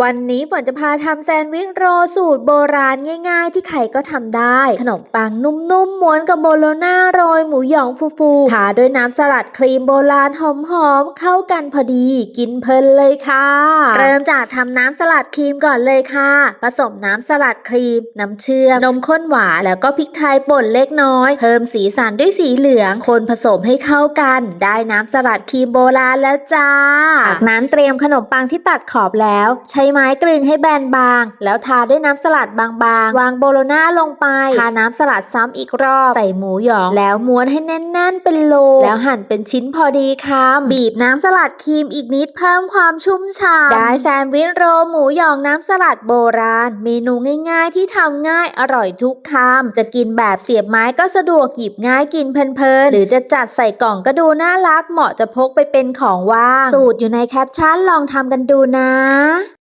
วันนี้ฝนจะพาทำแซนด์วิชโรสูตรโบราณง่ายๆ ที่ใครก็ทำได้ ขนมปังนุ่มๆ ม้วนกับโบโลน่าโรยหมูหยองฟูๆทาด้วยน้ำสลัดครีมโบราณหอมๆ เข้ากันพอดี กินเพลินเลยค่ะ เริ่มจากทำน้ำสลัดครีมก่อนเลยค่ะ ผสมน้ำสลัดครีม น้ำเชื่อม นมข้นหวานแล้วก็พริกไทยป่นเล็กน้อย เพิ่มสีสันด้วยสีเหลือง คนผสมให้เข้ากัน ได้น้ำสลัดครีมโบราณแล้วจ้า จากนั้นเตรียมขนมปังที่ตัดขอบแล้วใช้ไม้กลึงให้แบนบาง แล้วทาด้วยน้ำสลัดบางๆ วางโบโลน่าลงไป ทาน้ำสลัดซ้ำอีกรอบ ใส่หมูหยอง แล้วม้วนให้แน่นๆ เป็นโล แล้วหั่นเป็นชิ้นพอดีคำบีบน้ำสลัดครีมอีกนิดเพิ่มความชุ่มฉ่ำ ได้แซนด์วิชโรลหมูหยองน้ำสลัดโบราณ เมนูง่ายๆ ที่ทำง่ายอร่อยทุกคำ จะกินแบบเสียบไม้ก็สะดวกหยิบง่ายกินเพลินๆ หรือจะจัดใส่กล่องก็ดูน่ารักเหมาะจะพกไปเป็นของว่าง สูตรอยู่ในแคปชั่นลองทำกันดูนะ